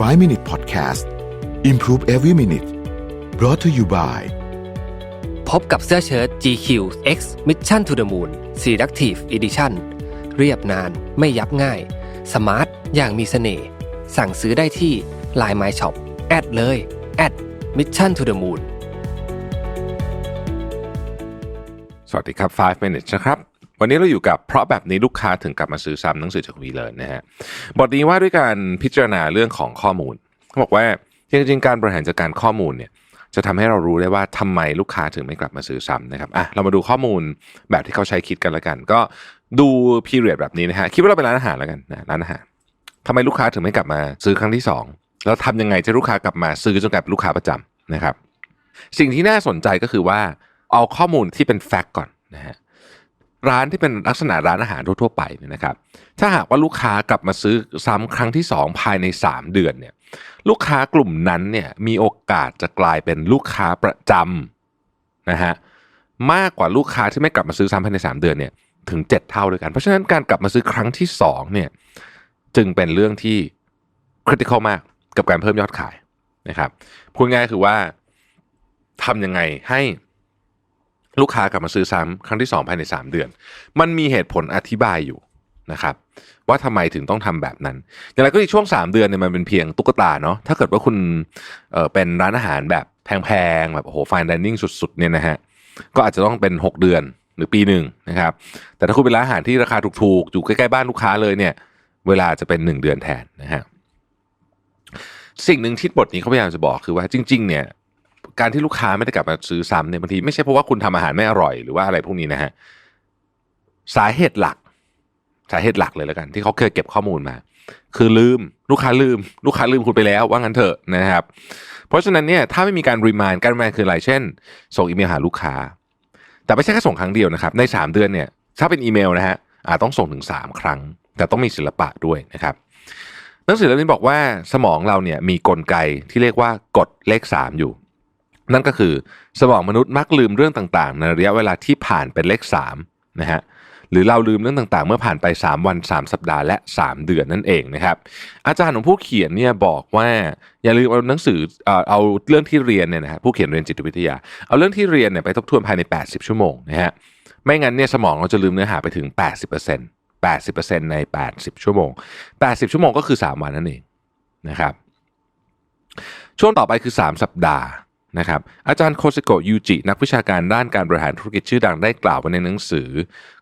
5 Minute Podcast Improve Every Minute brought to you by พบกับเสื้อเชิ้ต GQ X Mission to the Moon Selective Edition เรียบนานไม่ยับง่าย สมาร์ท อย่างมีเสน่ห์ สั่งซื้อได้ที่ Line My Shop แอดเลยแอด Mission to the Moon สวัสดีครับ 5 minutes นะครับ วันนี้เราอยู่กับเพราะแบบนี้ลูกค้าถึงกลับมาซื้อซ้ำหนังสือจากวีเลนนะฮะบทนี้ว่าด้วยการพิจารณาเรื่องของข้อมูลเขาบอกว่าจริงๆการบริหารจัดการข้อมูลเนี่ยจะทำให้เรารู้ได้ว่าทำไมลูกค้าถึงไม่กลับมาซื้อซ้ำนะครับอะเรามาดูข้อมูลแบบที่เขาใช้คิดกันล้วกัน ก็ดูพีเรียดแบบนี้นะฮะคิดว่าเราเป็นร้านอาหารแล้วกันนะร้านอาหารทำไมลูกค้าถึงไม่กลับมาซื้อครั้งที่สองแล้วทำยังไงจะลูกค้ากลับมาซื้อจนกลายเป็นลูกค้าประจำนะครับ สิ่งที่น่าสนใจก็คือว่าเอาข้อมูลที่เป็นแฟกต์ก่อนนะฮะ ร้านที่เป็นลักษณะร้านอาหารทั่วๆไปเนี่ยนะครับ ถ้าหากว่าลูกค้ากลับมาซื้อซ้ำครั้งที่ 2 ภายใน 3 เดือนเนี่ย ลูกค้ากลุ่มนั้นเนี่ยมีโอกาสจะกลายเป็นลูกค้าประจำนะฮะมากกว่าลูกค้าที่ไม่กลับมาซื้อซ้ำภายใน 3 เดือนเนี่ยถึง 7 เท่าด้วยกัน เพราะฉะนั้นการกลับมาซื้อครั้งที่2เนี่ยจึงเป็นเรื่องที่คริติคอลมากกับการเพิ่มยอดขายนะครับพูดง่ายคือว่าทำยังไงให้ ลูกค้ากลับมาซื้อซ้ำครั้งที่ 2 ภายใน 3 เดือน มันมีเหตุผลอธิบายอยู่นะครับว่าทำไมถึงต้องทำแบบนั้น อย่างไรก็ดีช่วง 3 เดือนเนี่ยมันเป็นเพียงตุ๊กตาเนาะถ้าเกิดว่าคุณเเป็นร้านอาหารแบบแพงๆแบบโอ้โหฟ i นดิเนิ่งสุดๆเนี่ยนะฮะก็อาจจะต้องเป็น 6 เดือนหรือปีหนึ่งนะครับแต่ถ้าคุณเป็นร้านอาหารที่ราคาถูกๆ อยู่ใกล้ๆบ้านลูกค้าเลยเนี่ยเวลาจะเป็น 1 เดือนแทนนะฮะสิ่งหนึ่งที่บทนี้เขาพยายามจะบอกคือว่าจริง ๆ เนี่ย การที่ลูกค้าไม่ได้กลับมาซื้อซ้ำเนี่ยบางทีไม่ใช่เพราะว่าคุณทำอาหารไม่อร่อยหรือว่าอะไรพวกนี้นะฮะสาเหตุหลัก สาเหตุหลักเลยแล้วกัน ที่เขาเคยเก็บข้อมูลมา คือลืมลูกค้าลืม ลูกค้าลืมคุณไปแล้ว ว่างั้นเถอะนะครับ เพราะฉะนั้นเนี่ยถ้าไม่มีการรีมายการรีมายคืออะไรเช่น ส่งอีเมลหาลูกค้า แต่ไม่ใช่แค่ส่งครั้งเดียวนะครับ ใน 3 เดือนเนี่ย ถ้าเป็นอีเมลนะฮะอาจต้องส่งถึง 3 ครั้ง แต่ต้องมีศิลปะด้วยนะครับหนังสือเล่มนี้บอกว่าสมองเราเนี่ยมีกลไกที่เรียกว่ากฎเลข 3 อยู่ นั่นก็คือสมองมนุษย์มักลืมเรื่องต่างๆ ในระยะเวลาที่ผ่านเป็นเลข3นะฮะหรือเราลืมเรื่องต่างๆ เมื่อผ่านไป 3 วัน 3 สัปดาห์และ 3 เดือนนั่นเองนะครับ อาจารย์ของผู้เขียนเนี่ยบอกว่าอย่าลืมเอาหนังสือเอ่อเอาเรื่องที่เรียนเนี่ยนะฮะผู้เขียนเรียนจิตวิทยา เอาเรื่องที่เรียนเนี่ยไปทบทวนภายใน 80 ชั่วโมงนะฮะไม่งั้นเนี่ยสมองเราจะลืมเนื้อหาไปถึง 80% 80%ใน 80 ชั่วโมง 80 ชั่วโมงก็คือ 3 วันนั่นเองนะครับ ช่วงต่อไปคือ 3 สัปดาห์ นะครับอาจารย์โคซิโกยูจินักวิชาการด้านการบริหารธุรกิจชื่อดังได้กล่าวไว้ในหนังสือ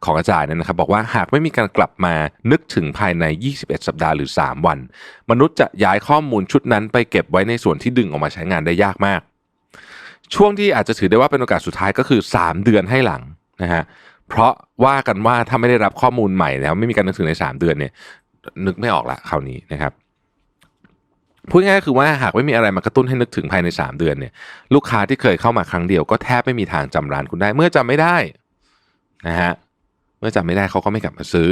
ของอาจารย์เนี่ยนะครับ บอกว่าหากไม่มีการกลับมานึกถึงภายใน 21 สัปดาห์หรือ 3 วัน มนุษย์จะย้ายข้อมูลชุดนั้นไปเก็บไว้ในส่วนที่ดึงออกมาใช้งานได้ยากมาก ช่วงที่อาจจะถือได้ว่าเป็นโอกาสสุดท้ายก็คือ 3 เดือนให้หลังนะฮะเพราะว่ากันว่าถ้าไม่ได้รับข้อมูลใหม่แล้วไม่มีการนึกถึงใน 3 เดือนเนี่ยนึกไม่ออกละคราวนี้นะครับ พูดง่ายคือว่าหากไม่มีอะไรมากระตุ้นให้นึกถึงภายใน 3 เดือนเนี่ย ลูกค้าที่เคยเข้ามาครั้งเดียวก็แทบไม่มีทางจำร้านคุณได้ เมื่อจำไม่ได้นะฮะเมื่อจำไม่ได้เขาก็ไม่กลับมาซื้อ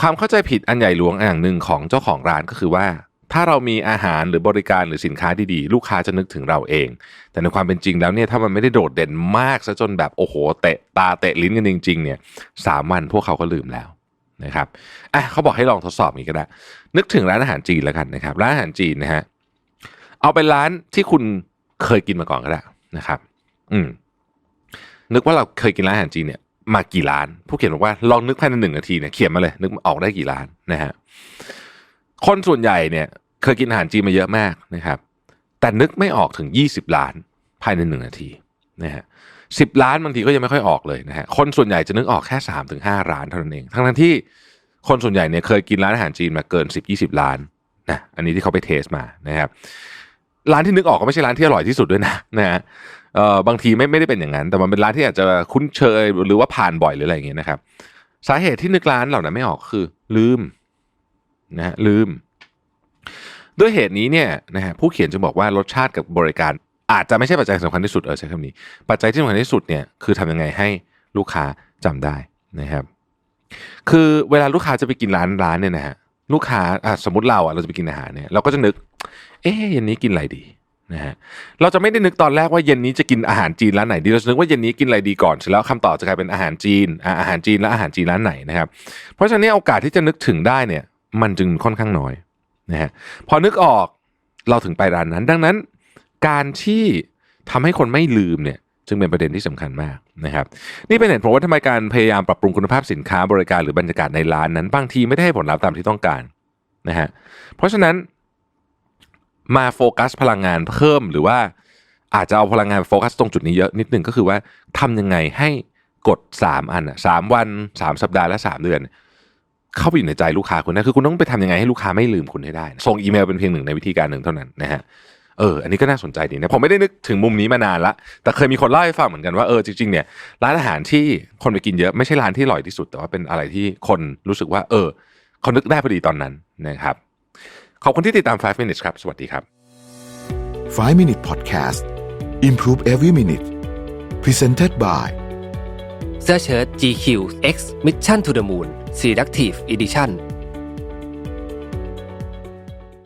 ความเข้าใจผิดอันใหญ่หลวงอย่างหนึ่งของเจ้าของร้านก็คือว่า ถ้าเรามีอาหารหรือบริการหรือสินค้าดีๆ ลูกค้าจะนึกถึงเราเอง แต่ในความเป็นจริงแล้วเนี่ยถ้ามันไม่ได้โดดเด่นมากซะจนแบบโอ้โหเตะตาเตะลิ้นกันจริง ๆ เนี่ยสามวันพวกเขาก็ลืมแล้ว นะครับอะเขาบอกให้ลองทดสอบนี้ก็ได้ นึกถึงร้านอาหารจีนแล้วกันนะครับ ร้านอาหารจีนนะฮะเอาเป็นร้านที่คุณเคยกินมาก่อนก็ได้นะครับ อืม นึกว่าเราเคยกินร้านอาหารจีนเนี่ยมากี่ร้าน ผู้เขียนบอกว่าลองนึกภายในหนึ่งนาทีเนี่ยเขียนมาเลย นึกออกได้กี่ร้านนะฮะคนส่วนใหญ่เนี่ย เคยกินอาหารจีนมาเยอะมากนะครับ แต่นึกไม่ออกถึงยี่สิบล้านภายในหนึ่งนาทีนะฮะ สิบล้านบางทีก็ยังไม่ค่อยออกเลยนะฮะคนส่วนใหญ่จะนึกออกแค่สามถึงห้าร้านเท่านั้นเอง ทั้งทั้งที่คนส่วนใหญ่เนี่ยเคยกินร้านอาหารจีนมาเกินสิบยี่สิบล้านนะอันนี้ที่เขาไปเทสมานะครับร้านที่นึกออกก็ไม่ใช่ร้านที่อร่อยที่สุดด้วยนะนะฮะเอ่อบางทีไม่ไม่ได้เป็นอย่างนั้น แต่มันเป็นร้านที่อาจจะคุ้นเคยหรือว่าผ่านบ่อยหรืออะไรอย่างเงี้ยนะครับ สาเหตุที่นึกร้านเหล่านั้นไม่ออกคือ ลืมนะฮะลืม ด้วยเหตุนี้เนี่ยนะฮะผู้เขียนจะบอกว่ารสชาติกับบริการ อาจจะไม่ใช่ปัจจัยสำคัญที่สุดเออใช้คำนี้ ปัจจัยที่สำคัญที่สุดเนี่ยคือทำยังไงให้ลูกค้าจำได้นะครับ คือเวลาลูกค้าจะไปกินร้านร้านเนี่ยนะฮะลูกค้าอะสมมติเราอะเราจะไปกินอาหารเนี่ยเราก็จะนึก เอ๊ะเย็นนี้กินอะไรดีนะฮะเราจะไม่ได้นึกตอนแรกว่าเย็นนี้จะกินอาหารจีนร้านไหนดีเราจะนึกว่าเย็นนี้กินอะไรดีก่อนเสร็จแล้วคำตอบจะกลายเป็นอาหารจีนอาหารจีนแล้วอาหารจีนร้านไหนนะครับ เพราะฉะนั้นโอกาสที่จะนึกถึงได้เนี่ย มันจึงค่อนข้างน้อยนะฮะพอนึกออกเราถึงไปร้านนั้น ดังนั้น การที่ทำให้คนไม่ลืมเนี่ยจึงเป็นประเด็นที่สำคัญมากนะครับ นี่เป็นเหตุผลว่าทำไมการพยายามปรับปรุงคุณภาพสินค้าบริการหรือบรรยากาศในร้านนั้น บางทีไม่ได้ให้ผลลัพธ์ตามที่ต้องการนะฮะเพราะฉะนั้นมาโฟกัสพลังงานเพิ่มหรือว่าอาจจะเอาพลังงานโฟกัสตรงจุดนี้เยอะนิดหนึ่งก็คือว่าทำยังไงให้กด 3 อันอะสามวัน 3 สัปดาห์และ 3 เดือน เข้าไปอยู่ในใจลูกค้าคุณนะคือคุณต้องไปทำยังไงให้ลูกค้าไม่ลืมคุณให้ได้ ส่งอีเมลเป็นเพียงหนึ่งในวิธีการหนึ่งเท่านั้นนะฮะ เอออันนี้ก็น่าสนใจดีนะผมไม่ได้นึกถึงมุมนี้มานานละแต่เคยมีคนเล่าให้ฟังเหมือนกันว่าเออจริงๆเนี่ยร้านอาหารที่คนไปกินเยอะไม่ใช่ร้านที่อร่อยที่สุด แต่ว่าเป็นอะไรที่คนรู้สึกว่า เออเขานึกได้พอดีตอนนั้นนะครับขอบคุณที่ติดตาม 5 minutes ครับ สวัสดีครับ 5 Minute Podcast Improve Every Minute Presented by เสื้อเชิ้ต GQ X Mission to the Moon Selective Edition